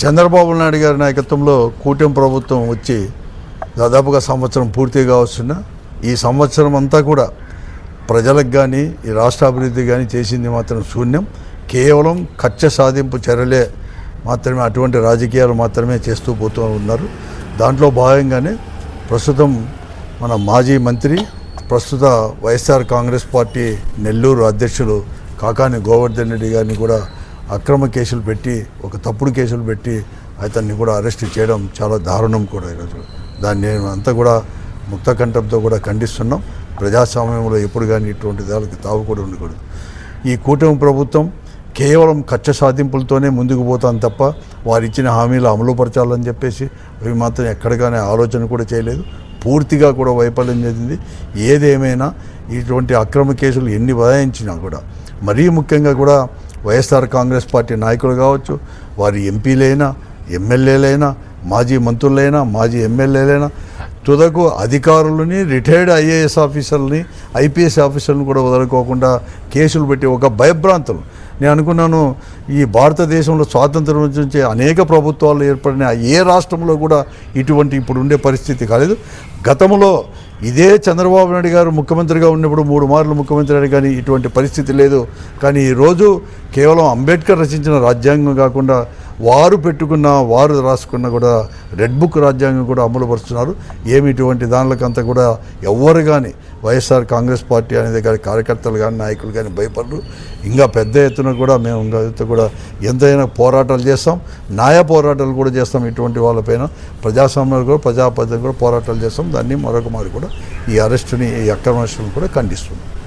చంద్రబాబు నాయుడు గారి నాయకత్వంలో కూటమి ప్రభుత్వం వచ్చి దాదాపుగా సంవత్సరం పూర్తిగా వస్తున్న ఈ సంవత్సరం అంతా కూడా ప్రజలకు కానీ ఈ రాష్ట్ర అభివృద్ధి కానీ చేసింది మాత్రం శూన్యం. కేవలం కక్ష సాధింపు చర్యలే మాత్రమే అటువంటి రాజకీయాలు మాత్రమే చేస్తూ పోతూ ఉన్నారు. దాంట్లో భాగంగానే ప్రస్తుతం మన మాజీ మంత్రి ప్రస్తుత వైఎస్ఆర్ కాంగ్రెస్ పార్టీ నెల్లూరు అధ్యక్షులు కాకాని గోవర్ధన్ రెడ్డి గారిని కూడా అక్రమ కేసులు పెట్టి ఒక తప్పుడు కేసులు పెట్టి అతన్ని కూడా అరెస్ట్ చేయడం చాలా దారుణం కూడా ఈరోజు దాన్ని నేను అంతా కూడా ముక్త కంఠంతో కూడా ఖండిస్తున్నాం. ప్రజాస్వామ్యంలో ఎప్పుడు కానీ ఇటువంటి దానికి తావు కూడా ఉండకూడదు. ఈ కూటమి ప్రభుత్వం కేవలం ఖర్చు సాధింపులతోనే ముందుకు పోతాను తప్ప వారు ఇచ్చిన హామీలు అమలుపరచాలని చెప్పేసి అవి మాత్రం ఎక్కడిగానే ఆలోచన కూడా చేయలేదు. పూర్తిగా కూడా వైఫల్యం చెందింది. ఏదేమైనా ఇటువంటి అక్రమ కేసులు ఎన్ని బదాయించినా కూడా మరీ ముఖ్యంగా కూడా వైఎస్ఆర్ కాంగ్రెస్ పార్టీ నాయకులు కావచ్చు వారి ఎంపీలైనా ఎమ్మెల్యేలైనా మాజీ మంత్రులైనా మాజీ ఎమ్మెల్యేలైనా తుదకు అధికారులని రిటైర్డ్ ఐఏఎస్ ఆఫీసర్ని ఐపీఎస్ ఆఫీసర్ని కూడా వదులుకోకుండా కేసులు పెట్టి ఒక భయభ్రాంతులు. నేను అనుకున్నాను ఈ భారతదేశంలో స్వాతంత్రం నుంచి అనేక ప్రభుత్వాలు ఏర్పడిన ఏ రాష్ట్రంలో కూడా ఇటువంటి ఇప్పుడు ఉండే పరిస్థితి కాలేదు. గతంలో ఇదే చంద్రబాబు నాయుడు గారు ముఖ్యమంత్రిగా ఉన్నప్పుడు మూడు మార్లు ముఖ్యమంత్రి అయ్యాడు కానీ ఇటువంటి పరిస్థితి లేదు. కానీ ఈరోజు కేవలం అంబేద్కర్ రచించిన రాజ్యాంగం కాకుండా వారు పెట్టుకున్న వారు రాసుకున్న కూడా రెడ్ బుక్ రాజ్యాంగం కూడా అమలుపరుస్తున్నారు. ఏమి ఇటువంటి దానిలకంతా కూడా ఎవ్వరు కానీ వైఎస్ఆర్ కాంగ్రెస్ పార్టీ అనేది కానీ కార్యకర్తలు కానీ నాయకులు కానీ భయపడరు. ఇంకా పెద్ద ఎత్తున కూడా మేము ఇంకా కూడా ఎంతైనా పోరాటాలు చేస్తాం. న్యాయ పోరాటాలు కూడా చేస్తాం ఇటువంటి వాళ్ళపైన ప్రజాస్వామ్యాలు కూడా ప్రజాపద్ధతి కూడా పోరాటాలు చేస్తాం. దాన్ని మరొక మారి కూడా ఈ అరెస్టుని ఈ అక్రమ కూడా ఖండిస్తున్నాం.